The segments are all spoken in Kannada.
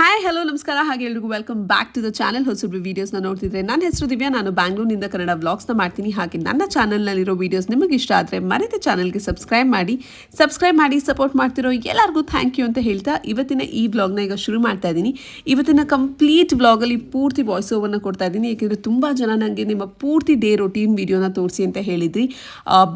ಹಾಯ್ ಹಲೋ ನಮಸ್ಕಾರ. ಹಾಗೆ ಎಲ್ರಿಗೂ welcome back to the channel ಹೊಸಬ್ರು ವೀಡಿಯೋಸ್ನ ನೋಡ್ತಿದ್ರೆ ನನ್ನ ಹೆಸರು ದಿವ್ಯಾ. ನಾನು ಬ್ಯಾಂಗ್ಳೂರಿನಿಂದ ಕನ್ನಡ ವ್ಲಾಗ್ಸ್ನ ಮಾಡ್ತೀನಿ. ಹಾಗೆ ನನ್ನ ಚಾನಲ್ನಲ್ಲಿರೋ ವೀಡಿಯೋಸ್ ನಿಮಗೆ ಇಷ್ಟ ಆದರೆ ಮರೆತ ಚಾನಲ್ಗೆ ಸಬ್ಸ್ಕ್ರೈಬ್ ಮಾಡಿ. ಸಬ್ಸ್ಕ್ರೈಬ್ ಮಾಡಿ ಸಪೋರ್ಟ್ ಮಾಡ್ತಿರೋ ಎಲ್ಲರಿಗೂ ಥ್ಯಾಂಕ್ ಯು ಅಂತ ಹೇಳ್ತಾ ಇವತ್ತಿನ ಈ ವ್ಲಾಗ್ನ ಈಗ ಶುರು ಮಾಡ್ತಾ ಇದ್ದೀನಿ. ಇವತ್ತಿನ ಕಂಪ್ಲೀಟ್ ವ್ಲಾಗಲ್ಲಿ ಪೂರ್ತಿ ವಾಯ್ಸ್ ಓವರ್ನ ಕೊಡ್ತಾ ಇದ್ದೀನಿ. ಏಕೆಂದರೆ ತುಂಬ ಜನ ನನಗೆ ನಿಮ್ಮ ಪೂರ್ತಿ ಡೇ ರೊಟೀನ್ ವೀಡಿಯೋನ ತೋರಿಸಿ ಅಂತ ಹೇಳಿದ್ರಿ.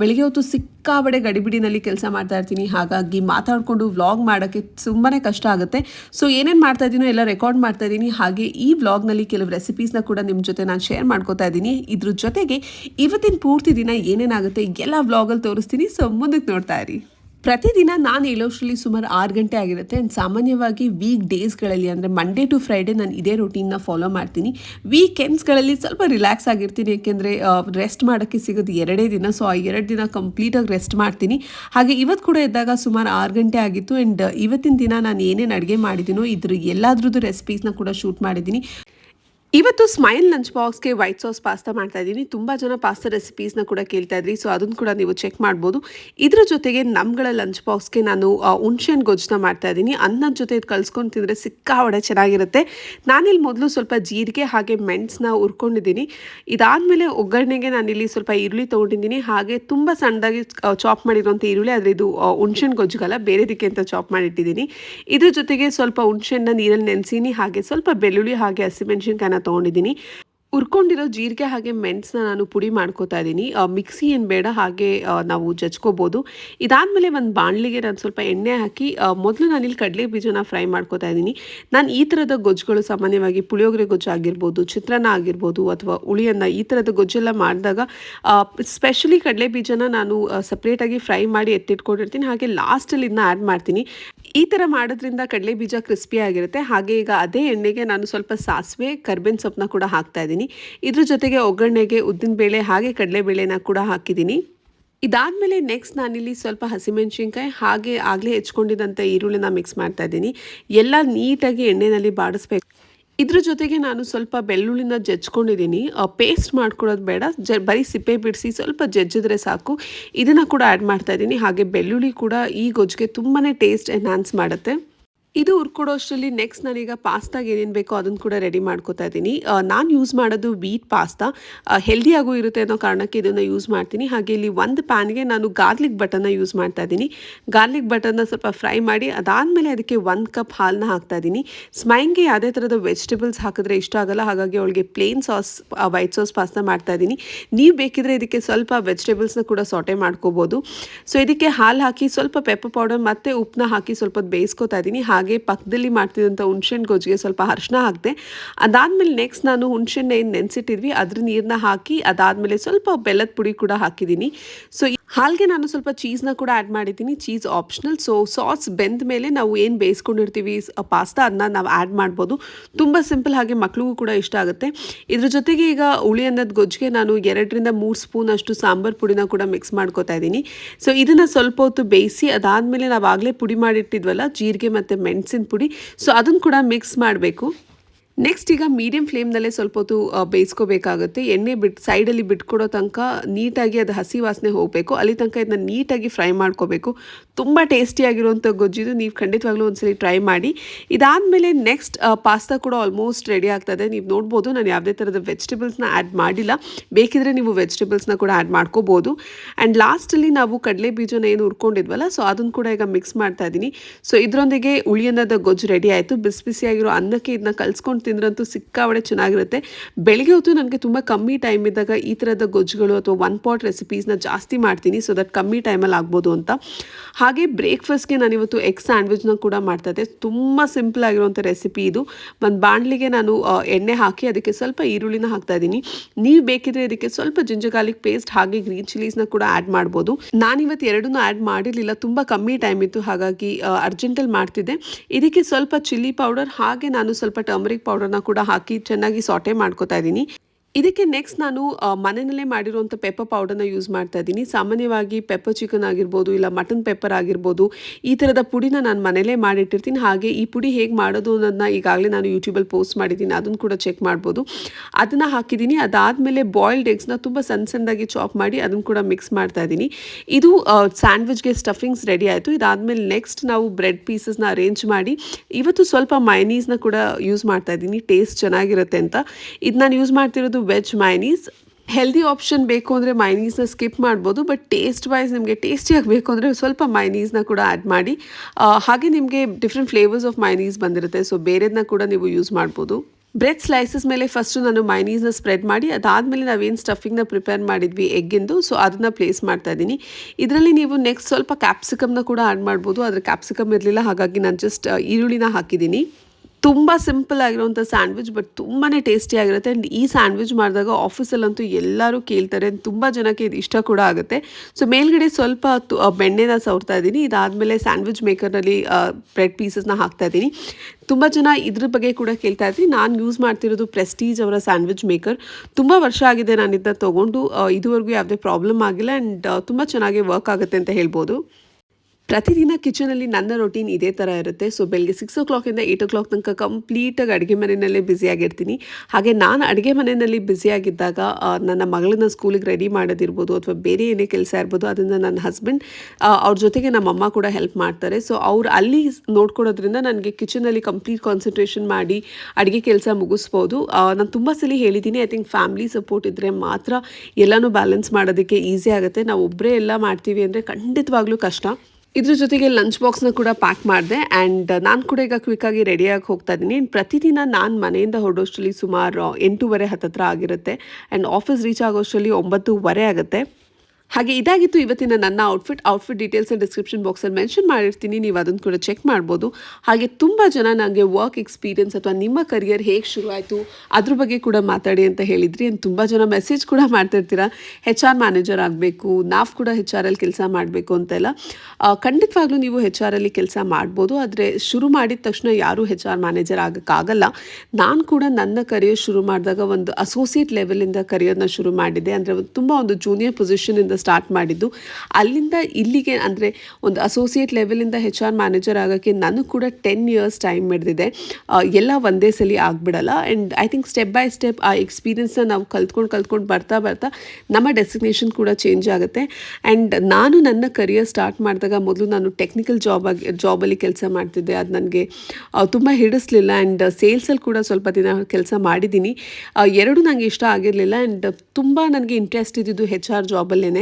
ಬೆಳಗ್ಗೆ ಹೊತ್ತು ಸಿಕ್ಕಾಬಡೆ ಗಡಿಬಿಡಿನಲ್ಲಿ ಕೆಲಸ ಮಾಡ್ತಾ ಇರ್ತೀನಿ. ಹಾಗಾಗಿ ಮಾತಾಡಿಕೊಂಡು ವ್ಲಾಗ್ ಮಾಡೋಕ್ಕೆ ತುಂಬಾ ಕಷ್ಟ ಆಗುತ್ತೆ. ಸೊ ಏನೇನು ಮಾಡ್ತಾ ಇದ್ದೀನೋ ಎಲ್ಲ ರೆಕಾರ್ಡ್ ಮಾಡ್ತಾ ಇದ್ದೀನಿ. ಹಾಗೆ ಈ ವ್ಲಾಗ್ನಲ್ಲಿ ಕೆಲವು ರೆಸಿಪೀಸ್ನ ಕೂಡ ನಿಮ್ಮ ಜೊತೆ ನಾನು ಶೇರ್ ಮಾಡ್ಕೋತಾ ಇದ್ದೀನಿ. ಇದ್ರ ಜೊತೆಗೆ ಇವತ್ತಿನ ಪೂರ್ತಿ ದಿನ ಏನೇನಾಗುತ್ತೆ ಎಲ್ಲ ವ್ಲಾಗಲ್ಲಿ ತೋರಿಸ್ತೀನಿ. ಸೊ ಮುಂದಕ್ಕೆ ನೋಡ್ತಾ ಇರಿ. ಪ್ರತಿದಿನ ನಾನು ಹೇಳೋಷ್ಟರಲ್ಲಿ ಸುಮಾರು ಆರು ಗಂಟೆ ಆಗಿರುತ್ತೆ. ಆ್ಯಂಡ್ ಸಾಮಾನ್ಯವಾಗಿ ವೀಕ್ ಡೇಸ್ಗಳಲ್ಲಿ ಅಂದರೆ ಮಂಡೇ ಟು ಫ್ರೈಡೇ ನಾನು ಇದೇ ರೊಟೀನ್ನ ಫಾಲೋ ಮಾಡ್ತೀನಿ. ವೀಕೆಂಡ್ಸ್ಗಳಲ್ಲಿ ಸ್ವಲ್ಪ ರಿಲ್ಯಾಕ್ಸ್ ಆಗಿರ್ತೀನಿ. ಏಕೆಂದರೆ ರೆಸ್ಟ್ ಮಾಡೋಕ್ಕೆ ಸಿಗೋದು ಎರಡೇ ದಿನ. ಸೊ ಆ ಎರಡು ದಿನ ಕಂಪ್ಲೀಟಾಗಿ ರೆಸ್ಟ್ ಮಾಡ್ತೀನಿ. ಹಾಗೆ ಇವತ್ತು ಕೂಡ ಇದ್ದಾಗ ಸುಮಾರು ಆರು ಗಂಟೆ ಆಗಿತ್ತು. ಆ್ಯಂಡ್ ಇವತ್ತಿನ ದಿನ ನಾನು ಏನೇನು ಅಡುಗೆ ಮಾಡಿದ್ದೀನೋ ಇದ್ರ ಎಲ್ಲಾದ್ರದ್ದು ರೆಸಿಪೀಸ್ನ ಕೂಡ ಶೂಟ್ ಮಾಡಿದ್ದೀನಿ ಇವತ್ತು ಸ್ಮೈಲ್ ಲಂಚ್ ಬಾಕ್ಸ್ಗೆ ವೈಟ್ ಸಾಸ್ ಪಾಸ್ತಾ ಮಾಡ್ತಾ ಇದ್ದೀನಿ. ತುಂಬ ಜನ ಪಾಸ್ತಾ ರೆಸಿಪೀಸ್ನ ಕೂಡ ಕೇಳ್ತಾ ಇದ್ರಿ. ಸೊ ಅದನ್ನು ಕೂಡ ನೀವು ಚೆಕ್ ಮಾಡ್ಬೋದು. ಇದ್ರ ಜೊತೆಗೆ ನಮ್ಗಳ ಲಂಚ್ ಬಾಕ್ಸ್ಗೆ ನಾನು ಹುಣ್ಸೆಹಣ್ಣು ಗೊಜ್ಜನ್ನ ಮಾಡ್ತಾ ಇದ್ದೀನಿ. ಅನ್ನದ ಜೊತೆ ಇದು ಕಲ್ಸ್ಕೊಂಡು ತಿಂದರೆ ಸಿಕ್ಕಾವಡೆ ಚೆನ್ನಾಗಿರುತ್ತೆ. ನಾನಿಲ್ಲಿ ಮೊದಲು ಸ್ವಲ್ಪ ಜೀರಿಗೆ ಹಾಗೆ ಮೆಣಸನ್ನ ಹುರ್ಕೊಂಡಿದ್ದೀನಿ. ಇದಾದಮೇಲೆ ಒಗ್ಗರಣೆಗೆ ನಾನಿಲ್ಲಿ ಸ್ವಲ್ಪ ಈರುಳ್ಳಿ ತೊಗೊಂಡಿದ್ದೀನಿ. ಹಾಗೆ ತುಂಬ ಸಣ್ಣದಾಗಿ ಚಾಪ್ ಮಾಡಿರುವಂಥ ಈರುಳ್ಳಿ, ಆದರೆ ಇದು ಹುಣ್ಸೆಹಣ್ಣು ಗೊಜ್ಜುಗಲ್ಲ ಬೇರೆದಕ್ಕೆ ಅಂತ ಚಾಪ್ ಮಾಡಿಟ್ಟಿದ್ದೀನಿ. ಇದ್ರ ಜೊತೆಗೆ ಸ್ವಲ್ಪ ಹುಣ್ಸೆಣ್ಣ ನೀರಲ್ಲಿ ನೆನೆಸೀನಿ. ಹಾಗೆ ಸ್ವಲ್ಪ ಬೆಳ್ಳುಳ್ಳಿ ಹಾಗೆ ಹಸಿಮೆಣ್ಸಿನ್ಕಾಯಿನ ತೊಗೊಂಡಿದ್ದೀನಿ. ಹುರ್ಕೊಂಡಿರೋ ಜೀರಿಗೆ ಹಾಗೆ ಮೆಣಸನ್ನ ನಾನು ಪುಡಿ ಮಾಡ್ಕೋತಾ ಇದ್ದೀನಿ. ಮಿಕ್ಸಿ ಏನು ಬೇಡ, ಹಾಗೆ ನಾವು ಜಜ್ಕೋಬೋದು. ಇದಾದಮೇಲೆ ಒಂದು ಬಾಣಲಿಗೆ ನಾನು ಸ್ವಲ್ಪ ಎಣ್ಣೆ ಹಾಕಿ ಮೊದಲು ಮೊದಲು ನಾನಿಲ್ಲಿ ಕಡಲೆ ಬೀಜನ ಫ್ರೈ ಮಾಡ್ಕೋತಾ ಇದ್ದೀನಿ. ನಾನು ಈ ಥರದ ಗೊಜ್ಜುಗಳು ಸಾಮಾನ್ಯವಾಗಿ ಪುಳಿಯೋಗರೆ ಗೊಜ್ಜು ಆಗಿರ್ಬೋದು, ಚಿತ್ರಾನ್ನ ಆಗಿರ್ಬೋದು ಅಥವಾ ಹುಳಿಯನ್ನ ಈ ಥರದ ಗೊಜ್ಜೆಲ್ಲ ಮಾಡಿದಾಗ ಸ್ಪೆಷಲಿ ಕಡಲೆ ಬೀಜನ ನಾನು ಸಪ್ರೇಟಾಗಿ ಫ್ರೈ ಮಾಡಿ ಎತ್ತಿಟ್ಕೊಂಡಿರ್ತೀನಿ. ಹಾಗೆ ಲಾಸ್ಟಲ್ಲಿ ಇದನ್ನ ಆ್ಯಡ್ ಮಾಡ್ತೀನಿ. ಈ ಥರ ಮಾಡೋದ್ರಿಂದ ಕಡಲೆ ಬೀಜ ಕ್ರಿಸ್ಪಿ ಆಗಿರುತ್ತೆ. ಹಾಗೆ ಈಗ ಅದೇ ಎಣ್ಣೆಗೆ ನಾನು ಸ್ವಲ್ಪ ಸಾಸಿವೆ, ಕರ್ಬೇವಿನ ಸೊಪ್ಪನ್ನ ಕೂಡ ಹಾಕ್ತಾ ಇದ್ದೀನಿ. ಇದ್ರ ಜೊತೆಗೆ ಒಗ್ಗರಣೆಗೆ ಉದ್ದಿನಬೇಳೆ ಹಾಗೆ ಕಡಲೆಬೇಳೆನ ಕೂಡ ಹಾಕಿದ್ದೀನಿ. ಇದಾದಮೇಲೆ ನೆಕ್ಸ್ಟ್ ನಾನಿಲ್ಲಿ ಸ್ವಲ್ಪ ಹಸಿಮೆಣ್ಸಿನ್ಕಾಯಿ, ಹಾಗೆ ಆಗಲೇ ಹೆಚ್ಕೊಂಡಿದ್ದಂಥ ಈರುಳ್ಳಿನ ಮಿಕ್ಸ್ ಮಾಡ್ತಾ ಇದ್ದೀನಿ. ಎಲ್ಲ ನೀಟಾಗಿ ಎಣ್ಣೆಯಲ್ಲಿ ಬಾಡಿಸ್ಬೇಕು. ಇದ್ರ ಜೊತೆಗೆ ನಾನು ಸ್ವಲ್ಪ ಬೆಳ್ಳುಳ್ಳಿನ ಜಜ್ಕೊಂಡಿದ್ದೀನಿ. ಪೇಸ್ಟ್ ಮಾಡ್ಕೊಳ್ಳೋದು ಬೇಡ. ಜ, ಬರೀ ಸಿಪ್ಪೆ ಬಿಡಿಸಿ ಸ್ವಲ್ಪ ಜಜ್ಜಿದ್ರೆ ಸಾಕು. ಇದನ್ನು ಕೂಡ ಆ್ಯಡ್ ಮಾಡ್ತಾ ಇದ್ದೀನಿ. ಹಾಗೆ ಬೆಳ್ಳುಳ್ಳಿ ಕೂಡ ಈ ಗೊಜ್ಜಿಗೆ ತುಂಬಾ ಟೇಸ್ಟ್ ಎನ್ಹಾನ್ಸ್ ಮಾಡುತ್ತೆ. ಇದು ಹುರ್ಕೊಡೋ ಅಷ್ಟರಲ್ಲಿ ನೆಕ್ಸ್ಟ್ ನಾನೀಗ ಪಾಸ್ತಾಗೆ ಏನೇನು ಬೇಕೋ ಅದನ್ನು ಕೂಡ ರೆಡಿ ಮಾಡ್ಕೋತಾ ಇದ್ದೀನಿ. ನಾನು ಯೂಸ್ ಮಾಡೋದು ವೀಟ್ ಪಾಸ್ತಾ ಹೆಲ್ದಿಯಾಗೂ ಇರುತ್ತೆ ಅನ್ನೋ ಕಾರಣಕ್ಕೆ ಇದನ್ನು ಯೂಸ್ ಮಾಡ್ತೀನಿ. ಹಾಗೆ ಇಲ್ಲಿ ಒಂದು ಪ್ಯಾನ್ಗೆ ನಾನು ಗಾರ್ಲಿಕ್ ಬಟನ್ನ ಯೂಸ್ ಮಾಡ್ತಾ ಇದ್ದೀನಿ. ಗಾರ್ಲಿಕ್ ಬಟನ್ನ ಸ್ವಲ್ಪ ಫ್ರೈ ಮಾಡಿ, ಅದಾದಮೇಲೆ ಅದಕ್ಕೆ ಒಂದು ಕಪ್ ಹಾಲನ್ನ ಹಾಕ್ತಾ ಇದ್ದೀನಿ. ಸ್ಮೈಂಗೆ ಯಾವುದೇ ಥರದ ವೆಜಿಟೇಬಲ್ಸ್ ಹಾಕಿದ್ರೆ ಇಷ್ಟ ಆಗಲ್ಲ. ಹಾಗಾಗಿ ಅವಳಿಗೆ plain sauce white sauce pasta ಮಾಡ್ತಾ ಇದ್ದೀನಿ. ನೀವು ಬೇಕಿದ್ರೆ ಇದಕ್ಕೆ ಸ್ವಲ್ಪ ವೆಜಿಟೇಬಲ್ಸ್ನ ಕೂಡ ಸಾಟೆ ಮಾಡ್ಕೋಬೋದು. ಸೊ ಇದಕ್ಕೆ ಹಾಲು ಹಾಕಿ ಸ್ವಲ್ಪ ಪೆಪ್ಪರ್ ಪೌಡರ್ ಮತ್ತು ಉಪ್ಪನ್ನ ಹಾಕಿ ಸ್ವಲ್ಪ ಬೇಯಿಸ್ಕೋತಾ ಇದ್ದೀನಿ. ಹಾಗೆ ಪಕ್ಕದಲ್ಲಿ ಮಾಡ್ತಿದ್ದಂಥ ಹುಣ್ಸೆಣ್ಣು ಗೊಜ್ಜಿಗೆ ಸ್ವಲ್ಪ ಅರಿಶಿನ ಹಾಕಿದೆ, ಅದಾದಮೇಲೆ ನೆಕ್ಸ್ಟ್ ನಾನು ಹುಣ್ಸೆಣ್ಣು ಏನು ನೆನೆಸಿಟ್ಟಿದ್ವಿ, ಅದ್ರ ನೀರನ್ನ ಹಾಕಿ ಅದಾದಮೇಲೆ ಸ್ವಲ್ಪ ಬೆಲ್ಲದ ಪುಡಿ ಕೂಡ ಹಾಕಿದ್ದೀನಿ. ಸೊ ಹಾಲ್ಗೆ ನಾನು ಸ್ವಲ್ಪ ಚೀಸ್ನ ಕೂಡ ಆ್ಯಡ್ ಮಾಡಿದ್ದೀನಿ. ಚೀಸ್ ಆಪ್ಷನಲ್ ಸೊ ಸಾಸ್ ಬೆಂದ ಮೇಲೆ ನಾವು ಏನು ಬೇಯಿಸ್ಕೊಂಡಿರ್ತೀವಿ ಪಾಸ್ತಾ ಅದನ್ನ ನಾವು ಆ್ಯಡ್ ಮಾಡ್ಬೋದು. ತುಂಬ ಸಿಂಪಲ್ ಹಾಗೆ ಮಕ್ಳಿಗೂ ಕೂಡ ಇಷ್ಟ ಆಗುತ್ತೆ. ಇದ್ರ ಜೊತೆಗೆ ಈಗ ಹುಳಿ ಅನ್ನದ ಗೊಜ್ಜಿಗೆ ನಾನು ಎರಡರಿಂದ ಮೂರು ಸ್ಪೂನ್ ಅಷ್ಟು ಸಾಂಬಾರ್ ಪುಡಿನ ಕೂಡ ಮಿಕ್ಸ್ ಮಾಡ್ಕೋತಾ ಇದ್ದೀನಿ. ಸೊ ಇದನ್ನು ಸ್ವಲ್ಪ ಹೊತ್ತು ಬೇಯಿಸಿ ಅದಾದಮೇಲೆ ನಾವು ಆಗಲೇ ಪುಡಿ ಮಾಡಿಟ್ಟಿದ್ವಲ್ಲ, ಜೀರಿಗೆ ಮತ್ತು ಮೆಣಸಿನ ಪುಡಿ. ಸೊ ಅದನ್ನು ಕೂಡ ಮಿಕ್ಸ್ ಮಾಡಬೇಕು. ನೆಕ್ಸ್ಟ್ ಈಗ ಮೀಡಿಯಂ ಫ್ಲೇಮ್ನಲ್ಲೇ ಸ್ವಲ್ಪ ಹೊತ್ತು ಬೇಯಿಸ್ಕೋಬೇಕಾಗುತ್ತೆ. ಎಣ್ಣೆ ಬಿಟ್ಟು ಸೈಡಲ್ಲಿ ಬಿಟ್ಕೊಡೋ ತನಕ ನೀಟಾಗಿ ಅದು ಹಸಿ ವಾಸನೆ ಹೋಗಬೇಕು. ಅಲ್ಲಿ ತನಕ ಇದನ್ನ ನೀಟಾಗಿ ಫ್ರೈ ಮಾಡ್ಕೋಬೇಕು. ತುಂಬ ಟೇಸ್ಟಿಯಾಗಿರುವಂಥ ಗೊಜ್ಜಿದು ನೀವು ಖಂಡಿತವಾಗ್ಲೂ ಒಂದ್ಸಲಿ ಟ್ರೈ ಮಾಡಿ. ಇದಾದಮೇಲೆ ನೆಕ್ಸ್ಟ್ ಪಾಸ್ತಾ ಕೂಡ ಆಲ್ಮೋಸ್ಟ್ ರೆಡಿ ಆಗ್ತದೆ. ನೀವು ನೋಡ್ಬೋದು, ನಾನು ಯಾವುದೇ ಥರದ ವೆಜಿಟೇಬಲ್ಸ್ನ ಆ್ಯಡ್ ಮಾಡಿಲ್ಲ. ಬೇಕಿದ್ರೆ ನೀವು ವೆಜಿಟೇಬಲ್ಸ್ನ ಕೂಡ ಆ್ಯಡ್ ಮಾಡ್ಕೋಬೋದು. ಆ್ಯಂಡ್ ಲಾಸ್ಟಲ್ಲಿ ನಾವು ಕಡಲೆ ಬೀಜನ ಏನು ಹುರ್ಕೊಂಡಿದ್ವಲ್ಲ ಸೊ ಅದನ್ನು ಕೂಡ ಈಗ ಮಿಕ್ಸ್ ಮಾಡ್ತಾ ಇದ್ದೀನಿ ಸೊ ಇದರೊಂದಿಗೆ ಉಳಿಯನ್ನದ ಗೊಜ್ಜು ರೆಡಿ ಆಯಿತು. ಬಿಸಿ ಬಿಸಿಯಾಗಿರೋ ಅನ್ನಕ್ಕೆ ಇದನ್ನ ಕಲ್ಸ್ಕೊಂಡು ತಿಂದ್ರಂತೂ ಸಿಕ್ಕಾವಡೆ ಚೆನ್ನಾಗಿರುತ್ತೆ. ಬೆಳಗ್ಗೆ ಹೊತ್ತು ನನಗೆ ತುಂಬ ಕಮ್ಮಿ ಟೈಮ್ ಇದ್ದಾಗ ಈ ಥರದ ಗೊಜ್ಜುಗಳು ಅಥವಾ ಒನ್ ಪಾಟ್ ರೆಸಿಪೀಸ್ನ ಜಾಸ್ತಿ ಮಾಡ್ತೀನಿ. ಸೊ ದಟ್ ಕಮ್ಮಿ ಟೈಮಲ್ಲಿ ಆಗ್ಬೋದು ಅಂತ. ಹಾಗೆ ಬ್ರೇಕ್ಫಾಸ್ಟ್ಗೆ ನಾನಿವತ್ತು ಎಗ್ ಸ್ಯಾಂಡ್ವಿಚ್ನ ಕೂಡ ಮಾಡ್ತಾ ಇದ್ದೆ ತುಂಬ ಸಿಂಪಲ್ ಆಗಿರುವಂಥ ರೆಸಿಪಿ ಇದು. ಒಂದು ಬಾಣಲಿಗೆ ನಾನು ಎಣ್ಣೆ ಹಾಕಿ ಅದಕ್ಕೆ ಸ್ವಲ್ಪ ಈರುಳ್ಳಿನ ಹಾಕ್ತಾ ಇದ್ದೀನಿ. ನೀವು ಬೇಕಿದ್ರೆ ಇದಕ್ಕೆ ಸ್ವಲ್ಪ ಜಿಂಜಗಾಲಿಕ್ ಪೇಸ್ಟ್ ಹಾಗೆ ಗ್ರೀನ್ ಚಿಲ್ಲೀಸ್ನ ಕೂಡ ಆ್ಯಡ್ ಮಾಡ್ಬೋದು. ನಾನಿವತ್ತು ಎರಡನ್ನೂ ಆ್ಯಡ್ ಮಾಡಿರಲಿಲ್ಲ. ತುಂಬ ಕಮ್ಮಿ ಟೈಮ್ ಇತ್ತು. ಹಾಗಾಗಿ ಅರ್ಜೆಂಟಲ್ಲಿ ಮಾಡ್ತಿದ್ದೆ. ಇದಕ್ಕೆ ಸ್ವಲ್ಪ ಚಿಲ್ಲಿ ಪೌಡರ್ ಹಾಗೆ ನಾನು ಸ್ವಲ್ಪ ಟರ್ಮರಿಕ್ ಪೌಡರ್ನ ಕೂಡ ಹಾಕಿ ಚೆನ್ನಾಗಿ ಸಾಟೆ ಮಾಡ್ಕೋತಾ ಇದ್ದೀನಿ. ಇದಕ್ಕೆ ನೆಕ್ಸ್ಟ್ ನಾನು ಮನೆಯಲ್ಲೇ ಮಾಡಿರುವಂಥ ಪೆಪ್ಪರ್ ಪೌಡರ್ನ ಯೂಸ್ ಮಾಡ್ತಾ ಇದ್ದೀನಿ. ಸಾಮಾನ್ಯವಾಗಿ ಪೆಪ್ಪರ್ ಚಿಕನ್ ಆಗಿರ್ಬೋದು, ಇಲ್ಲ ಮಟನ್ ಪೆಪ್ಪರ್ ಆಗಿರ್ಬೋದು, ಈ ಥರದ ಪುಡಿನ ನಾನು ಮನೆಯಲ್ಲೇ ಮಾಡಿಟ್ಟಿರ್ತೀನಿ. ಹಾಗೆ ಈ ಪುಡಿ ಹೇಗೆ ಮಾಡೋದು ಅನ್ನೋದನ್ನ ಈಗಾಗಲೇ ನಾನು ಯೂಟ್ಯೂಬಲ್ಲಿ ಪೋಸ್ಟ್ ಮಾಡಿದ್ದೀನಿ. ಅದನ್ನು ಕೂಡ ಚೆಕ್ ಮಾಡ್ಬೋದು. ಅದನ್ನು ಹಾಕಿದ್ದೀನಿ. ಅದಾದಮೇಲೆ ಬಾಯ್ಲ್ಡ್ ಎಗ್ಸ್ನ ತುಂಬ ಸಣ್ಣ ಸಣ್ಣದಾಗಿ ಚಾಪ್ ಮಾಡಿ ಅದನ್ನು ಕೂಡ ಮಿಕ್ಸ್ ಮಾಡ್ತಾ ಇದ್ದೀನಿ. ಇದು ಸ್ಯಾಂಡ್ವಿಚ್ಗೆ ಸ್ಟಫಿಂಗ್ಸ್ ರೆಡಿ ಆಯಿತು. ಇದಾದಮೇಲೆ ನೆಕ್ಸ್ಟ್ ನಾವು ಬ್ರೆಡ್ ಪೀಸಸ್ನ ಅರೇಂಜ್ ಮಾಡಿ, ಇವತ್ತು ಸ್ವಲ್ಪ ಮೈನೀಸ್ನ ಕೂಡ ಯೂಸ್ ಮಾಡ್ತಾ ಇದ್ದೀನಿ. ಟೇಸ್ಟ್ ಚೆನ್ನಾಗಿರುತ್ತೆ ಅಂತ. ಇದು ನಾನು ಯೂಸ್ ಮಾಡ್ತಿರೋದು ವೆಜ್ ಮೈನೀಸ್ ಹೆಲ್ದಿ ಆಪ್ಷನ್ ಬೇಕು ಅಂದರೆ ಮೈನೀಸ್ನ ಸ್ಕಿಪ್ ಮಾಡ್ಬೋದು ಬಟ್ ಟೇಸ್ಟ್ ವೈಸ್ ನಿಮಗೆ ಟೇಸ್ಟಿಯಾಗಿ ಬೇಕು ಅಂದರೆ ಸ್ವಲ್ಪ ಮೈನೀಸ್ನ ಕೂಡ ಆ್ಯಡ್ ಮಾಡಿ. ಹಾಗೆ ನಿಮಗೆ ಡಿಫ್ರೆಂಟ್ ಫ್ಲೇವರ್ಸ್ ಆಫ್ ಮೈನೀಸ್ ಬಂದಿರುತ್ತೆ ಸೊ ಬೇರೆದನ್ನ ಕೂಡ ನೀವು ಯೂಸ್ ಮಾಡ್ಬೋದು. ಬ್ರೆಡ್ ಸ್ಲೈಸಸ್ ಮೇಲೆ ಫಸ್ಟು ನಾನು ಮೈನೀಸ್ನ ಸ್ಪ್ರೆಡ್ ಮಾಡಿ, ಅದಾದಮೇಲೆ ನಾವೇನು ಸ್ಟಫಿಂಗ್ನ ಪ್ರಿಪೇರ್ ಮಾಡಿದ್ವಿ ಎಗ್ಗಿಂದು ಸೊ ಅದನ್ನು ಪ್ಲೇಸ್ ಮಾಡ್ತಾ ಇದ್ದೀನಿ. ಇದರಲ್ಲಿ ನೀವು ನೆಕ್ಸ್ಟ್ ಸ್ವಲ್ಪ ಕ್ಯಾಪ್ಸಿಕಮ್ನ ಕೂಡ ಆ್ಯಡ್ ಮಾಡ್ಬೋದು, ಆದರೆ ಕ್ಯಾಪ್ಸಿಕಮ್ ಇರಲಿಲ್ಲ, ಹಾಗಾಗಿ ನಾನು ಜಸ್ಟ್ ಈರುಳ್ಳಿನ ಹಾಕಿದ್ದೀನಿ. ತುಂಬ ಸಿಂಪಲ್ ಆಗಿರುವಂಥ ಸ್ಯಾಂಡ್ವಿಚ್, ಬಟ್ ತುಂಬಾ ಟೇಸ್ಟಿ ಆಗಿರುತ್ತೆ. ಆ್ಯಂಡ್ ಈ ಸ್ಯಾಂಡ್ವಿಚ್ ಮಾಡಿದಾಗ ಆಫೀಸಲ್ಲಂತೂ ಎಲ್ಲರೂ ಕೇಳ್ತಾರೆ. ತುಂಬ ಜನಕ್ಕೆ ಇದು ಇಷ್ಟ ಕೂಡ ಆಗುತ್ತೆ. ಸೊ, ಮೇಲ್ಗಡೆ ಸ್ವಲ್ಪ ತು- ಬೆಣ್ಣೆನ ಸವರ್ತಾ ಇದ್ದೀನಿ. ಇದಾದಮೇಲೆ ಸ್ಯಾಂಡ್ವಿಚ್ ಮೇಕರ್ನಲ್ಲಿ ಬ್ರೆಡ್ ಪೀಸಸ್ನ ಹಾಕ್ತಾ ಇದ್ದೀನಿ. ತುಂಬ ಜನ ಇದ್ರ ಬಗ್ಗೆ ಕೂಡ ಕೇಳ್ತಾ ಇದ್ದೀನಿ ನಾನು ಯೂಸ್ ಮಾಡ್ತಿರೋದು ಪ್ರೆಸ್ಟೀಜ್ ಅವರ ಸ್ಯಾಂಡ್ವಿಚ್ ಮೇಕರ್. ತುಂಬ ವರ್ಷ ಆಗಿದೆ ನಾನು ತೊಗೊಂಡು. ಇದುವರೆಗೂ ಯಾವುದೇ ಪ್ರಾಬ್ಲಮ್ ಆಗಿಲ್ಲ. ಆ್ಯಂಡ್ ತುಂಬ ಚೆನ್ನಾಗಿ ವರ್ಕ್ ಆಗುತ್ತೆ ಅಂತ ಹೇಳ್ಬೋದು. ಪ್ರತಿದಿನ ಕಿಚನಲ್ಲಿ ನನ್ನ ರೊಟೀನ್ ಇದೇ ಥರ ಇರುತ್ತೆ. ಸೊ ಬೆಳಗ್ಗೆ ಸಿಕ್ಸ್ ಓ ಕ್ಲಾಕಿಂದ ಏಯ್ಟ್ ಓ ಕ್ಲಾಕ್ ತನಕ ಕಂಪ್ಲೀಟಾಗಿ ಅಡುಗೆ ಮನೆಯಲ್ಲೇ ಬ್ಯುಸಿಯಾಗಿರ್ತೀನಿ ಹಾಗೆ ನಾನು ಅಡುಗೆ ಮನೆಯಲ್ಲಿ ಬ್ಯುಸಿಯಾಗಿದ್ದಾಗ ನನ್ನ ಮಗಳನ್ನ ಸ್ಕೂಲಿಗೆ ರೆಡಿ ಮಾಡೋದಿರ್ಬೋದು ಅಥವಾ ಬೇರೆ ಏನೇ ಕೆಲಸ ಇರ್ಬೋದು, ಅದನ್ನು ನನ್ನ ಹಸ್ಬೆಂಡ್ ಅವ್ರ ಜೊತೆಗೆ ನಮ್ಮಮ್ಮ ಕೂಡ ಹೆಲ್ಪ್ ಮಾಡ್ತಾರೆ. ಸೊ ಅವ್ರು ಅಲ್ಲಿ ನೋಡ್ಕೊಡೋದ್ರಿಂದ ನನಗೆ ಕಿಚನಲ್ಲಿ ಕಂಪ್ಲೀಟ್ ಕಾನ್ಸಂಟ್ರೇಷನ್ ಮಾಡಿ ಅಡುಗೆ ಕೆಲಸ ಮುಗಿಸ್ಬೋದು. ನಾನು ತುಂಬ ಸಲ ಹೇಳಿದ್ದೀನಿ ಐ ಥಿಂಕ್ ಫ್ಯಾಮಿಲಿ ಸಪೋರ್ಟ್ ಇದ್ದರೆ ಮಾತ್ರ ಎಲ್ಲನೂ ಬ್ಯಾಲೆನ್ಸ್ ಮಾಡೋದಕ್ಕೆ ಈಸಿ ಆಗುತ್ತೆ. ನಾವು ಒಬ್ಬರೇ ಎಲ್ಲ ಮಾಡ್ತೀವಿ ಅಂದರೆ ಖಂಡಿತವಾಗ್ಲೂ ಕಷ್ಟ. ಇದ್ರ ಜೊತೆಗೆ ಲಂಚ್ ಬಾಕ್ಸ್ನ ಕೂಡ ಪ್ಯಾಕ್ ಮಾಡಿದೆ ಆ್ಯಂಡ್ ನಾನು ಕೂಡ ಈಗ ಕ್ವಿಕ್ಕಾಗಿ ರೆಡಿಯಾಗಿ ಹೋಗ್ತಾ ಇದ್ದೀನಿ. ಪ್ರತಿದಿನ ನಾನು ಮನೆಯಿಂದ ಹೊರಡೋಷ್ಟರಲ್ಲಿ ಸುಮಾರು ಎಂಟೂವರೆ ಹತ್ತತ್ರ ಆಗಿರುತ್ತೆ ಆ್ಯಂಡ್ ಆಫೀಸ್ ರೀಚ್ ಆಗೋಷ್ಟರಲ್ಲಿ ಒಂಬತ್ತೂವರೆ ಆಗುತ್ತೆ. ಹಾಗೆ ಇದಾಗಿತ್ತು ಇವತ್ತಿನ ನನ್ನ ಔಟ್ಫಿಟ್ ಔಟ್ಫಿಟ್ ಡೀಟೇಲ್ಸ್ ಡಿಸ್ಕ್ರಿಪ್ಷನ್ ಬಾಕ್ಸಲ್ಲಿ ಮೆನ್ಷನ್ ಮಾಡಿರ್ತೀನಿ. ನೀವು ಅದನ್ನು ಕೂಡ ಚೆಕ್ ಮಾಡ್ಬೋದು. ಹಾಗೆ ತುಂಬ ಜನ ನನಗೆ ವರ್ಕ್ ಎಕ್ಸ್ಪೀರಿಯನ್ಸ್ ಅಥವಾ ನಿಮ್ಮ ಕರಿಯರ್ ಹೇಗೆ ಶುರುವಾಯಿತು, ಅದ್ರ ಬಗ್ಗೆ ಕೂಡ ಮಾತಾಡಿ ಅಂತ ಹೇಳಿದ್ರಿ. ಆ್ಯಂಡ್ ತುಂಬ ಜನ ಮೆಸೇಜ್ ಕೂಡ ಮಾಡ್ತಿರ್ತೀರಾ. ಹೆಚ್ ಆರ್ ಮ್ಯಾನೇಜರ್ ಆಗಬೇಕು, ನಾವು ಕೂಡ ಹೆಚ್ ಆರಲ್ಲಿ ಕೆಲಸ ಮಾಡಬೇಕು ಅಂತೆಲ್ಲ. ಖಂಡಿತವಾಗ್ಲೂ ನೀವು ಹೆಚ್ ಆರಲ್ಲಿ ಕೆಲಸ ಮಾಡ್ಬೋದು. ಆದರೆ ಶುರು ಮಾಡಿದ ತಕ್ಷಣ ಯಾರೂ ಹೆಚ್ ಆರ್ ಮ್ಯಾನೇಜರ್ ಆಗೋಕ್ಕಾಗಲ್ಲ. ನಾನು ಕೂಡ ನನ್ನ ಕರಿಯರ್ ಶುರು ಮಾಡಿದಾಗ ಒಂದು ಅಸೋಸಿಯೇಟ್ ಲೆವೆಲಿಂದ ಕರಿಯರ್ನ ಶುರು ಮಾಡಿದೆ ಅಂದರೆ ತುಂಬ ಒಂದು ಜೂನಿಯರ್ ಪೊಸಿಷನಿಂದ ಸ್ಟಾರ್ಟ್ ಮಾಡಿದ್ದು. ಅಲ್ಲಿಂದ ಇಲ್ಲಿಗೆ ಅಂದರೆ ಒಂದು ಅಸೋಸಿಯೇಟ್ ಲೆವೆಲಿಂದ ಹೆಚ್ ಆರ್ ಮ್ಯಾನೇಜರ್ ಆಗೋಕ್ಕೆ ನನಗೆ ಕೂಡ ಟೆನ್ ಇಯರ್ಸ್ ಟೈಮ್ ಹಿಡಿದಿದೆ. ಎಲ್ಲ ಒಂದೇ ಸಲ ಆಗಿಬಿಡಲ್ಲ. And I think step by step ಆ ಎಕ್ಸ್ಪೀರಿಯನ್ಸ್ನ ನಾವು ಕಲ್ತ್ಕೊಂಡು ಕಲ್ತ್ಕೊಂಡು ಬರ್ತಾ ಬರ್ತಾ ನಮ್ಮ ಡೆಸ್ಟಿನೇಷನ್ ಕೂಡ ಚೇಂಜ್ ಆಗುತ್ತೆ. ಆ್ಯಂಡ್ ನಾನು ನನ್ನ ಕರಿಯರ್ ಸ್ಟಾರ್ಟ್ ಮಾಡಿದಾಗ ಮೊದಲು ನಾನು ಟೆಕ್ನಿಕಲ್ ಜಾಬ್ ಆಗಿ ಜಾಬಲ್ಲಿ ಕೆಲಸ ಮಾಡ್ತಿದ್ದೆ. ಅದು ನನಗೆ ತುಂಬ ಹಿಡಿಸ್ಲಿಲ್ಲ. ಆ್ಯಂಡ್ ಸೇಲ್ಸಲ್ಲಿ ಕೂಡ ಸ್ವಲ್ಪ ದಿನ ಕೆಲಸ ಮಾಡಿದ್ದೀನಿ. ಎರಡೂ ನನಗೆ ಇಷ್ಟ ಆಗಿರಲಿಲ್ಲ. ಆ್ಯಂಡ್ ತುಂಬ ನನಗೆ ಇಂಟ್ರೆಸ್ಟ್ ಇದ್ದಿದ್ದು ಹೆಚ್ ಆರ್ ಜಾಬಲ್ಲೇ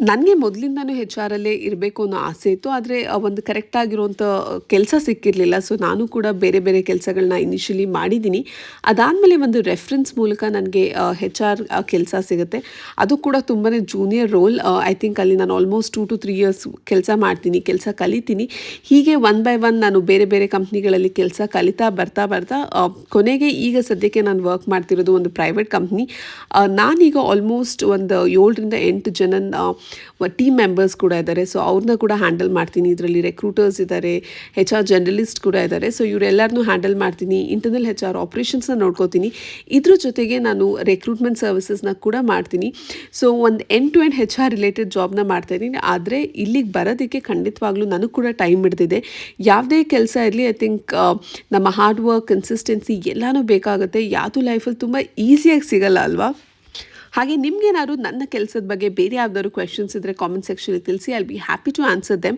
ನನಗೆ ಮೊದಲಿಂದನೂ ಹೆಚ್ ಆರಲ್ಲೇ ಇರಬೇಕು ಅನ್ನೋ ಆಸೆ ಇತ್ತು, ಆದರೆ ಒಂದು ಕರೆಕ್ಟ್ ಕರೆಕ್ಟಾಗಿರುವಂಥ ಕೆಲಸ ಸಿಕ್ಕಿರಲಿಲ್ಲ. ಸೊ ನಾನು ಕೂಡ ಬೇರೆ ಬೇರೆ ಕೆಲಸಗಳನ್ನ ಇನಿಷಿಯಲಿ ಮಾಡಿದ್ದೀನಿ. ಅದಾದಮೇಲೆ ಒಂದು ರೆಫರೆನ್ಸ್ ಮೂಲಕ ನನಗೆ ಹೆಚ್ ಆರ್ ಕೆಲಸ ಸಿಗುತ್ತೆ. ಅದು ಕೂಡ ತುಂಬಾ ಜೂನಿಯರ್ ರೋಲ್ ಐ ಥಿಂಕ್ ಅಲ್ಲಿ ನಾನು almost two two three years ಕೆಲಸ ಮಾಡ್ತೀನಿ, ಕೆಲಸ ಕಲಿತೀನಿ. ಹೀಗೆ ಒನ್ ಬೈ ಒನ್ ನಾನು ಬೇರೆ ಬೇರೆ ಕಂಪ್ನಿಗಳಲ್ಲಿ ಕೆಲಸ ಕಲಿತಾ ಬರ್ತಾ ಬರ್ತಾ ಕೊನೆಗೆ ಈಗ ಸದ್ಯಕ್ಕೆ ನಾನು ವರ್ಕ್ ಮಾಡ್ತಿರೋದು ಒಂದು ಪ್ರೈವೇಟ್ ಕಂಪ್ನಿ ನಾನೀಗ ಆಲ್ಮೋಸ್ಟ್ ಒಂದು ಏಳರಿಂದ ಎಂಟು ಜನ ಟೀಮ್ ಮೆಂಬರ್ಸ್ ಕೂಡ ಇದ್ದಾರೆ ಸೊ ಅವ್ರನ್ನ ಕೂಡ ಹ್ಯಾಂಡಲ್ ಮಾಡ್ತೀನಿ. ಇದರಲ್ಲಿ ರೆಕ್ರೂಟರ್ಸ್ ಇದ್ದಾರೆ ಹೆಚ್ ಆರ್ ಜರ್ನಲಿಸ್ಟ್ ಕೂಡ ಇದ್ದಾರೆ ಸೊ ಇವರೆಲ್ಲರನ್ನೂ ಹ್ಯಾಂಡಲ್ ಮಾಡ್ತೀನಿ. ಇಂಟರ್ನಲ್ ಹೆಚ್ ಆರ್ ಆಪ್ರೇಷನ್ಸ್ನ ನೋಡ್ಕೋತೀನಿ. ಇದ್ರ ಜೊತೆಗೆ ನಾನು ರೆಕ್ರೂಟ್ಮೆಂಟ್ ಸರ್ವಿಸಸ್ನ ಕೂಡ ಮಾಡ್ತೀನಿ. ಸೊ ಒಂದು end to end H R related ಜಾಬ್ನ ಮಾಡ್ತಾ ಇದ್ದೀನಿ. ಆದರೆ, ಇಲ್ಲಿಗೆ ಬರೋದಕ್ಕೆ ಖಂಡಿತವಾಗ್ಲೂ ನನಗೆ ಕೂಡ ಟೈಮ್ ಹಿಡ್ದಿದೆ. ಯಾವುದೇ ಕೆಲಸ ಇರಲಿ ಐ ಥಿಂಕ್ ನಮ್ಮ ಹಾರ್ಡ್ ವರ್ಕ್ ಕನ್ಸಿಸ್ಟೆನ್ಸಿ ಎಲ್ಲನೂ ಬೇಕಾಗುತ್ತೆ. ಯಾವುದು ಲೈಫಲ್ಲಿ ತುಂಬ ಈಸಿಯಾಗಿ ಸಿಗಲ್ಲ ಅಲ್ವಾ? ಹಾಗೆ ನಿಮ್ಗೇನಾದ್ರು ನನ್ನ ಕೆಲಸದ ಬಗ್ಗೆ ಬೇರೆ ಯಾವ್ದಾದ್ರು ಕ್ವೆಶನ್ಸ್ ಇದ್ದರೆ ಕಾಮೆಂಟ್ ಸೆಕ್ಷನಲ್ಲಿ ತಿಳಿಸಿ I be happy to answer them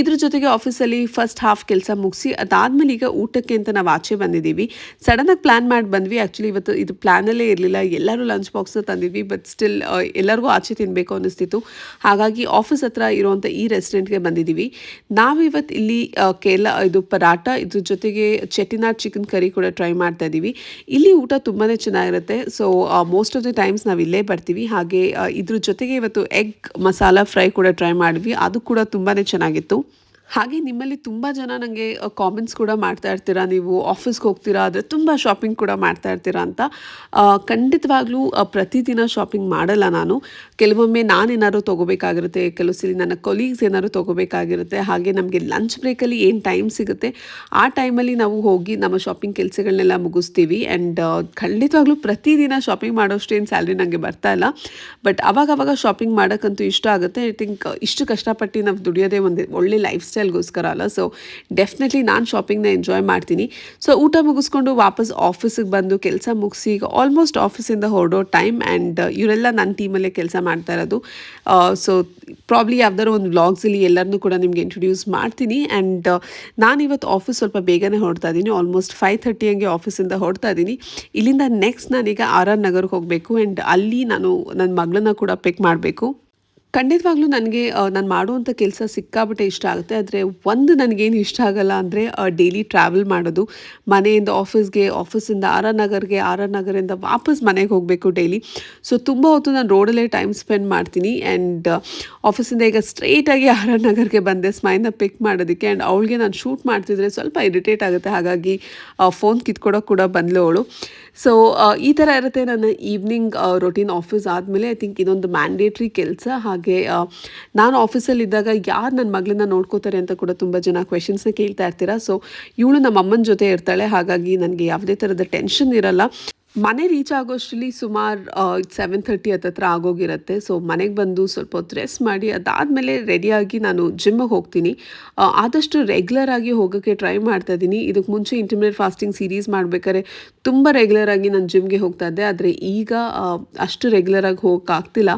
ಇದ್ರ ಜೊತೆಗೆ ಆಫೀಸಲ್ಲಿ ಫಸ್ಟ್ ಹಾಫ್ ಕೆಲಸ ಮುಗಿಸಿ, ಅದಾದಮೇಲೆ ಈಗ ಊಟಕ್ಕೆ ಅಂತ ನಾವು ಆಚೆ ಬಂದಿದ್ದೀವಿ. ಆಗಿ ಪ್ಲ್ಯಾನ್ ಮಾಡಿ ಬಂದ್ವಿ. ಆ್ಯಕ್ಚುಲಿ ಇವತ್ತು ಇದು ಪ್ಲ್ಯಾನಲ್ಲೇ ಇರಲಿಲ್ಲ. ಎಲ್ಲರೂ ಲಂಚ್ ಬಾಕ್ಸ್ ತಂದಿದ್ವಿ ಬಟ್ ಸ್ಟಿಲ್ ಎಲ್ಲರಿಗೂ ಆಚೆ ತಿನ್ನಬೇಕು ಅನ್ನಿಸ್ತಿತ್ತು. ಹಾಗಾಗಿ ಆಫೀಸ್ ಹತ್ರ ಇರುವಂಥ ಈ ರೆಸ್ಟೋರೆಂಟ್ಗೆ ಬಂದಿದ್ದೀವಿ. ನಾವು ಇವತ್ತು ಇಲ್ಲಿ ಕೇರಳ, ಇದು ಪರಾಟ ಇದ್ರ ಜೊತೆಗೆ ಚೆಟ್ಟಿನಾಡ್ ಚಿಕನ್ ಕರಿ ಕೂಡ ಟ್ರೈ ಮಾಡ್ತಾ ಇದ್ದೀವಿ. ಇಲ್ಲಿ ಊಟ ತುಂಬಾ ಚೆನ್ನಾಗಿರುತ್ತೆ. So most of the times ನಾವು ಇಲ್ಲೇ ಬರ್ತೀವಿ. ಹಾಗೆ ಇದ್ರ ಜೊತೆಗೆ ಇವತ್ತು ಎಗ್ ಮಸಾಲ ಫ್ರೈ ಕೂಡ ಟ್ರೈ ಮಾಡಿದ್ವಿ. ಅದು ಕೂಡ ತುಂಬಾ ಚೆನ್ನಾಗಿತ್ತು. ಹಾಗೆ ನಿಮ್ಮಲ್ಲಿ ತುಂಬ ಜನ ನನಗೆ ಕಾಮೆಂಟ್ಸ್ ಕೂಡ ಮಾಡ್ತಾ ಇರ್ತೀರಾ? ನೀವು ಆಫೀಸ್ಗೆ ಹೋಗ್ತೀರಾ? ಆದರೆ ತುಂಬ ಶಾಪಿಂಗ್ ಕೂಡ ಮಾಡ್ತಾ ಇರ್ತೀರಾ ಅಂತ. ಖಂಡಿತವಾಗ್ಲೂ ಪ್ರತಿದಿನ ಶಾಪಿಂಗ್ ಮಾಡಲ್ಲ ನಾನು. ಕೆಲವೊಮ್ಮೆ ನಾನೇನಾದ್ರು ತೊಗೋಬೇಕಾಗಿರುತ್ತೆ, ಕೆಲವು ಸಲ ನನ್ನ ಕೊಲೀಗ್ಸ್ ಏನಾದ್ರು ತೊಗೋಬೇಕಾಗಿರುತ್ತೆ. ಹಾಗೆ ನಮಗೆ ಲಂಚ್ ಬ್ರೇಕಲ್ಲಿ ಏನು ಟೈಮ್ ಸಿಗುತ್ತೆ? ಆ ಟೈಮಲ್ಲಿ ನಾವು ಹೋಗಿ ನಮ್ಮ ಶಾಪಿಂಗ್ ಕೆಲಸಗಳನ್ನೆಲ್ಲ ಮುಗಿಸ್ತೀವಿ. ಆ್ಯಂಡ್ ಖಂಡಿತವಾಗ್ಲೂ ಪ್ರತಿದಿನ ಶಾಪಿಂಗ್ ಮಾಡೋಷ್ಟೇನು ಸ್ಯಾಲ್ರಿ ನನಗೆ ಬರ್ತಾ ಇಲ್ಲ. ಬಟ್ ಅವಾಗವಾಗ ಅವಾಗ ಶಾಪಿಂಗ್ ಮಾಡೋಕ್ಕಂತೂ ಇಷ್ಟ ಆಗುತ್ತೆ. ಐ ಥಿಂಕ್ ಇಷ್ಟು ಕಷ್ಟಪಟ್ಟು ನಾವು ದುಡಿಯೋದೇ ಒಂದು ಒಳ್ಳೆ ಲೈಫ್ ಸ್ಟೈಲ್ಗೋಸ್ಕರ ಅಲ್ಲ. ಸೊ ಡೆಫಿನೆಟ್ಲಿ ನಾನು ಶಾಪಿಂಗ್ನ ಎಂಜಾಯ್ ಮಾಡ್ತೀನಿ. ಸೊ ಊಟ ಮುಗಿಸ್ಕೊಂಡು ವಾಪಸ್ ಆಫೀಸಿಗೆ ಬಂದು ಕೆಲಸ ಮುಗಿಸಿ ಈಗ ಆಲ್ಮೋಸ್ಟ್ ಆಫೀಸಿಂದ ಹೊರಡೋ ಟೈಮ್ ಆ್ಯಂಡ್ ಇವರೆಲ್ಲ ನನ್ನ ಟೀಮಲ್ಲೇ ಕೆಲಸ ಮಾಡ್ತಾ ಇರೋದು. ಸೊ ಪ್ರಾಬ್ಲಿ ಯಾವ್ದಾದ್ರು ಒಂದು ವ್ಲಾಗ್ಸಲ್ಲಿ ಎಲ್ಲರನ್ನೂ ಕೂಡ ನಿಮಗೆ ಇಂಟ್ರೊಡ್ಯೂಸ್ ಮಾಡ್ತೀನಿ. ಆ್ಯಂಡ್ ನಾನು ಇವತ್ತು ಆಫೀಸ್ ಸ್ವಲ್ಪ ಬೇಗನೆ ಹೊರಡ್ತಾ ಇದ್ದೀನಿ ಆಲ್ಮೋಸ್ಟ್ ಫೈವ್ ಥರ್ಟಿ ಹಂಗೆ ಆಫೀಸಿಂದ ಹೊರಡ್ತಾ ಇದ್ದೀನಿ ಇಲ್ಲಿಂದ ನೆಕ್ಸ್ಟ್ ನಾನೀಗ ಆರ್ ಆರ್ ನಗರ್ಗೆ ಹೋಗಬೇಕು. ಆ್ಯಂಡ್ ಅಲ್ಲಿ ನಾನು ನನ್ನ ಮಗಳನ್ನ ಕೂಡ ಪಿಕ್ ಮಾಡಬೇಕು. ಖಂಡಿತವಾಗ್ಲೂ ನನಗೆ ನಾನು ಮಾಡುವಂಥ ಕೆಲಸ ಸಿಕ್ಕಾಬಿಟ್ಟೆ ಇಷ್ಟ ಆಗುತ್ತೆ. ಆದರೆ ಒಂದು ನನಗೇನು ಇಷ್ಟ ಆಗಲ್ಲ ಅಂದರೆ ಡೈಲಿ ಟ್ರಾವೆಲ್ ಮಾಡೋದು. ಮನೆಯಿಂದ ಆಫೀಸ್ಗೆ ಆಫೀಸಿಂದ ಆರ್ ಆರ್ ನಗರ್ಗೆ ಆರ್ ಆರ್ ನಗರಿಂದ ವಾಪಸ್ ಮನೆಗೆ ಹೋಗಬೇಕು ಡೈಲಿ ಸೊ ತುಂಬ ಹೊತ್ತು ನಾನು ರೋಡಲ್ಲೇ ಟೈಮ್ ಸ್ಪೆಂಡ್ ಮಾಡ್ತೀನಿ. ಆ್ಯಂಡ್ ಆಫೀಸಿಂದ ಈಗ ಸ್ಟ್ರೈಟಾಗಿ ಆರ್ ಆರ್ ನಗರ್ಗೆ ಬಂದೆ ಸ್ಮೈನ ಪಿಕ್ ಮಾಡೋದಕ್ಕೆ. ಆ್ಯಂಡ್ ಅವಳಿಗೆ ನಾನು ಶೂಟ್ ಮಾಡ್ತಿದ್ರೆ ಸ್ವಲ್ಪ ಇರಿಟೇಟ್ ಆಗುತ್ತೆ. ಹಾಗಾಗಿ ಫೋನ್ ಕಿತ್ಕೊಡೋಕೆ ಕೂಡ ಬಂದಳು ಅವಳು. ಸೊ ಈ ಥರ ಇರುತ್ತೆ ನನ್ನ ಈವ್ನಿಂಗ್ ರೊಟೀನ್ ಆಫೀಸ್ ಆದಮೇಲೆ ಐ ಥಿಂಕ್ ಇದೊಂದು ಮ್ಯಾಂಡೇಟ್ರಿ ಕೆಲಸ. ಹಾಗೆ ಆ, ನಾನು ಆಫೀಸಲ್ಲಿದ್ದಾಗ ಯಾರು ನನ್ನ ಮಗಳನ್ನ ನೋಡ್ಕೋತಾರೆ ಅಂತ ಕೂಡ ತುಂಬ ಜನ ಕ್ವೆಶನ್ಸ್ನ ಕೇಳ್ತಾ ಇರ್ತೀರಾ. ಸೊ ಇವಳು ನಮ್ಮ ಅಮ್ಮನ ಜೊತೆ ಇರ್ತಾಳೆ ಹಾಗಾಗಿ ನನಗೆ ಯಾವುದೇ ಥರದ ಟೆನ್ಷನ್ ಇರಲ್ಲ. ಮನೆ ರೀಚ್ ಆಗೋಷ್ಟರಲ್ಲಿ ಸುಮಾರು ಸೆವೆನ್ ತರ್ಟಿ ಹತ್ತತ್ರ ಆಗೋಗಿರುತ್ತೆ. ಸೊ ಮನೆಗೆ ಬಂದು ಸ್ವಲ್ಪ ಹೊತ್ತು ರೆಸ್ಟ್ ಮಾಡಿ, ಅದಾದಮೇಲೆ ರೆಡಿಯಾಗಿ ನಾನು ಜಿಮ್ಮಿಗೆ ಹೋಗ್ತೀನಿ. ಆದಷ್ಟು ರೆಗ್ಯುಲರ್ ಆಗಿ ಹೋಗೋಕ್ಕೆ ಟ್ರೈ ಮಾಡ್ತಾ ಇದ್ದೀನಿ. ಇದಕ್ಕೆ ಮುಂಚೆ ಇಂಟರ್ಮೀಡಿಯೇಟ್ ಫಾಸ್ಟಿಂಗ್ ಸೀರೀಸ್ ಮಾಡಬೇಕಾದ್ರೆ ತುಂಬ ರೆಗ್ಯುಲರ್ ಆಗಿ ನಾನು ಜಿಮ್ಗೆ ಹೋಗ್ತಾ ಇದ್ದೆ. ಆದರೆ ಈಗ ಅಷ್ಟು ರೆಗ್ಯುಲರ್ ಆಗಿ ಹೋಗೋಕ್ಕಾಗ್ತಿಲ್ಲ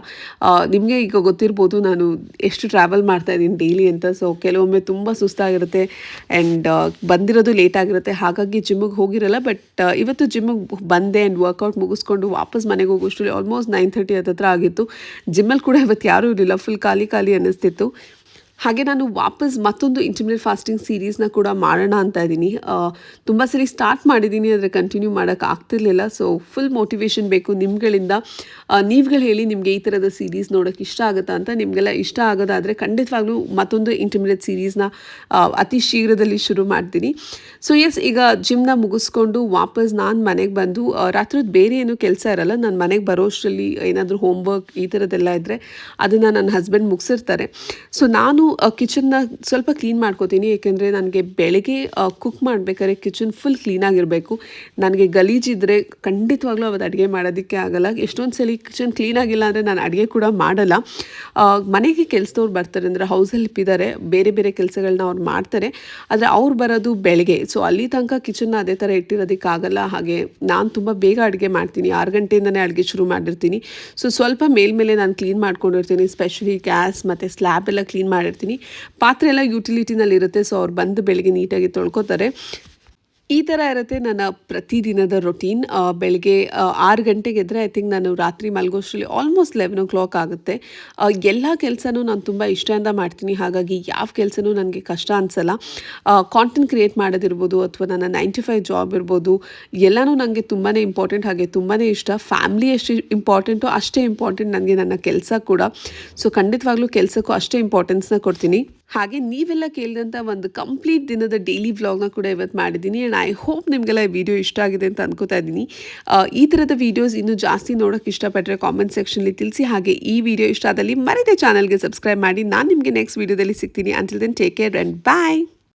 ನಿಮಗೆ ಈಗ ಗೊತ್ತಿರ್ಬೋದು ನಾನು ಎಷ್ಟು ಟ್ರಾವೆಲ್ ಮಾಡ್ತಾ ಇದ್ದೀನಿ ಡೈಲಿ ಅಂತ. ಸೊ ಕೆಲವೊಮ್ಮೆ ತುಂಬ ಸುಸ್ತಾಗಿರುತ್ತೆ ಆ್ಯಂಡ್ ಬಂದಿರೋದು ಲೇಟ್ ಆಗಿರುತ್ತೆ. ಹಾಗಾಗಿ ಜಿಮ್ಮಿಗೆ ಹೋಗಿರಲ್ಲ. ಬಟ್ ಇವತ್ತು ಜಿಮ್ಮಿಗೆ ಬಂದೆ ಆ್ಯಂಡ್ ವರ್ಕೌಟ್ ಮುಗಿಸ್ಕೊಂಡು ವಾಪಸ್ ಮನೆಗೆ ಹೋಗೋಷ್ಟು ಆಲ್ಮೋಸ್ಟ್ ನೈನ್ ತರ್ಟಿ ಹತ್ತತ್ರ ಆಗಿತ್ತು. ಜಿಮ್ಮಲ್ಲಿ ಕೂಡ ಇವತ್ತು ಯಾರೂ ಇರಲಿಲ್ಲ. ಫುಲ್ ಖಾಲಿ ಖಾಲಿ ಅನ್ನಿಸ್ತಿತ್ತು. ಹಾಗೆ ನಾನು ವಾಪಸ್ ಮತ್ತೊಂದು ಇಂಟಿಮೇಟ್ ಫಾಸ್ಟಿಂಗ್ ಸೀರೀಸ್ನ ಕೂಡ ಮಾಡೋಣ ಅಂತ ಇದ್ದೀನಿ. ತುಂಬ ಸರಿ ಸ್ಟಾರ್ಟ್ ಮಾಡಿದ್ದೀನಿ, ಆದರೆ ಕಂಟಿನ್ಯೂ ಮಾಡೋಕ್ಕೆ ಆಗ್ತಿರ್ಲಿಲ್ಲ. ಸೊ ಫುಲ್ ಮೋಟಿವೇಶನ್ ಬೇಕು ನಿಮ್ಗಳಿಂದ. ನೀವುಗಳು ಹೇಳಿ ನಿಮಗೆ ಈ ಥರದ ಸೀರೀಸ್ ನೋಡೋಕ್ಕೆ ಇಷ್ಟ ಆಗುತ್ತಾ ಅಂತ. ನಿಮಗೆಲ್ಲ ಇಷ್ಟ ಆಗೋದಾದರೆ ಖಂಡಿತವಾಗ್ಲೂ ಮತ್ತೊಂದು ಇಂಟರ್ಮೀಡಿಯೇಟ್ ಸೀರೀಸ್ನ ಅತಿ ಶೀಘ್ರದಲ್ಲಿ ಶುರು ಮಾಡ್ತೀನಿ. ಸೊ ಎಸ್ ಈಗ ಜಿಮ್ನ ಮುಗಿಸ್ಕೊಂಡು ವಾಪಸ್ ನಾನು ಮನೆಗೆ ಬಂದು ರಾತ್ರಿ ಬೇರೆ ಏನೂ ಕೆಲಸ ಇರಲ್ಲ. ನಾನು ಮನೆಗೆ ಬರೋಷ್ಟರಲ್ಲಿ ಏನಾದರೂ ಹೋಮ್ವರ್ಕ್ ಈ ಥರದ್ದೆಲ್ಲ ಇದ್ದರೆ ಅದನ್ನು ನನ್ನ ಹಸ್ಬೆಂಡ್ ಮುಗಿಸಿರ್ತಾರೆ. ಸೊ ನಾನು ಕಿಚನ್ನ ಸ್ವಲ್ಪ ಕ್ಲೀನ್ ಮಾಡ್ಕೋತೀನಿ. ಏಕೆಂದರೆ ನನಗೆ ಬೆಳಗ್ಗೆ ಕುಕ್ ಮಾಡಬೇಕಾದ್ರೆ ಕಿಚನ್ ಫುಲ್ ಕ್ಲೀನಾಗಿರಬೇಕು ನನಗೆ ಗಲೀಜಿದ್ರೆ ಖಂಡಿತವಾಗ್ಲೂ ಅವತ್ತು ಅಡುಗೆ ಮಾಡೋದಕ್ಕೆ ಆಗಲ್ಲ. ಎಷ್ಟೊಂದು ಸಲ ಕಿಚನ್ ಕ್ಲೀನ್ ಆಗಿಲ್ಲ ಅಂದರೆ ನಾನು ಅಡುಗೆ ಕೂಡ ಮಾಡಲ್ಲ. ಮನೆಗೆ ಕೆಲಸದವ್ರು ಬರ್ತಾರೆ ಅಂದರೆ ಹೌಸ್ ಹೆಲ್ಪ್ ಇದ್ದಾರೆ ಬೇರೆ ಬೇರೆ ಕೆಲಸಗಳನ್ನ ಅವ್ರು ಮಾಡ್ತಾರೆ. ಆದರೆ ಅವ್ರು ಬರೋದು ಬೆಳಗ್ಗೆ. ಸೊ ಅಲ್ಲಿ ತನಕ ಕಿಚನ್ನ ಅದೇ ಥರ ಇಟ್ಟಿರೋದಕ್ಕಾಗಲ್ಲ ಹಾಗೆ ನಾನು ತುಂಬ ಬೇಗ ಅಡುಗೆ ಮಾಡ್ತೀನಿ. ಆರು ಗಂಟೆಯಿಂದನೇ ಅಡುಗೆ ಶುರು ಮಾಡಿರ್ತೀನಿ. ಸೊ ಸ್ವಲ್ಪ ಮೇಲ್ಮೇಲೆ ನಾನು ಕ್ಲೀನ್ ಮಾಡ್ಕೊಂಡಿರ್ತೀನಿ. ಸ್ಪೆಷಲಿ ಗ್ಯಾಸ್ ಮತ್ತು ಸ್ಲ್ಯಾಬ್ ಎಲ್ಲ ಕ್ಲೀನ್ ಮಾಡಿರ್ತೀನಿ. ಪಾತ್ರೆ ಎಲ್ಲ ಯುಟಿಲಿಟಿನಲ್ಲಿ ಇರುತ್ತೆ ಸೊ ಅವ್ರು ಬಂದು ಬೆಳಗ್ಗೆ ನೀಟಾಗಿ ತೊಳ್ಕೊತಾರೆ. ಈ ಥರ ಇರುತ್ತೆ ನನ್ನ ಪ್ರತಿದಿನದ ರೊಟೀನ್ ಬೆಳಗ್ಗೆ ಆರು ಗಂಟೆಗೆ ಎದ್ದರೆ ಐ ಥಿಂಕ್ ನಾನು ರಾತ್ರಿ ಮಲಗೋಷ್ಟರಲ್ಲಿ ಆಲ್ಮೋಸ್ಟ್ ಲೆವೆನ್ ಓ ಕ್ಲಾಕ್ ಆಗುತ್ತೆ ಎಲ್ಲ ಕೆಲಸನೂ ನಾನು ತುಂಬ ಇಷ್ಟದಿಂದ ಮಾಡ್ತೀನಿ. ಹಾಗಾಗಿ ಯಾವ ಕೆಲಸನೂ ನನಗೆ ಕಷ್ಟ ಅನಿಸಲ್ಲ. ಕಾಂಟೆಂಟ್ ಕ್ರಿಯೇಟ್ ಮಾಡೋದಿರ್ಬೋದು ಅಥವಾ ನನ್ನ ನೈಂಟಿ ಫೈವ್ ಜಾಬ್ ಇರ್ಬೋದು. ಎಲ್ಲನೂ ನನಗೆ ತುಂಬಾ ಇಂಪಾರ್ಟೆಂಟ್ ಹಾಗೆ ತುಂಬಾ ಇಷ್ಟ. ಫ್ಯಾಮ್ಲಿ ಎಷ್ಟು ಇಂಪಾರ್ಟೆಂಟು ಅಷ್ಟೇ ಇಂಪಾರ್ಟೆಂಟ್ ನನಗೆ ನನ್ನ ಕೆಲಸ ಕೂಡ. ಸೊ ಖಂಡಿತವಾಗ್ಲೂ ಕೆಲಸಕ್ಕೂ ಅಷ್ಟೇ ಇಂಪಾರ್ಟೆನ್ಸ್ನ ಕೊಡ್ತೀನಿ. ಹಾಗೆ ನೀವೆಲ್ಲ ಕೇಳಿದಂಥ ಒಂದು ಕಂಪ್ಲೀಟ್ ದಿನದ ಡೈಲಿ ವ್ಲಾಗ್ನ ಕೂಡ ಇವತ್ತು ಮಾಡಿದ್ದೀನಿ. ಆ್ಯಂಡ್ ಐ ಹೋಪ್ ನಿಮಗೆಲ್ಲ ಈ ವಿಡಿಯೋ ಇಷ್ಟ ಆಗಿದೆ ಅಂತ ಅನ್ಕೋತಾ ಇದ್ದೀನಿ. ಈ ಥರದ ವೀಡಿಯೋಸ್ ಇನ್ನೂ ಜಾಸ್ತಿ ನೋಡೋಕ್ಕೆ ಇಷ್ಟಪಟ್ಟರೆ ಕಾಮೆಂಟ್ ಸೆಕ್ಷನ್ಲಿ ತಿಳಿಸಿ. ಹಾಗೆ ಈ ವಿಡಿಯೋ ಇಷ್ಟ ಆದಲ್ಲಿ ಮರಿದೆ ಚಾನಲ್ಗೆ ಸಬ್ಸ್ಕ್ರೈಬ್ ಮಾಡಿ. ನಾನು ನಿಮಗೆ ನೆಕ್ಸ್ಟ್ ವೀಡಿಯೋದಲ್ಲಿ ಸಿಗ್ತೀನಿ. Until then take care and bye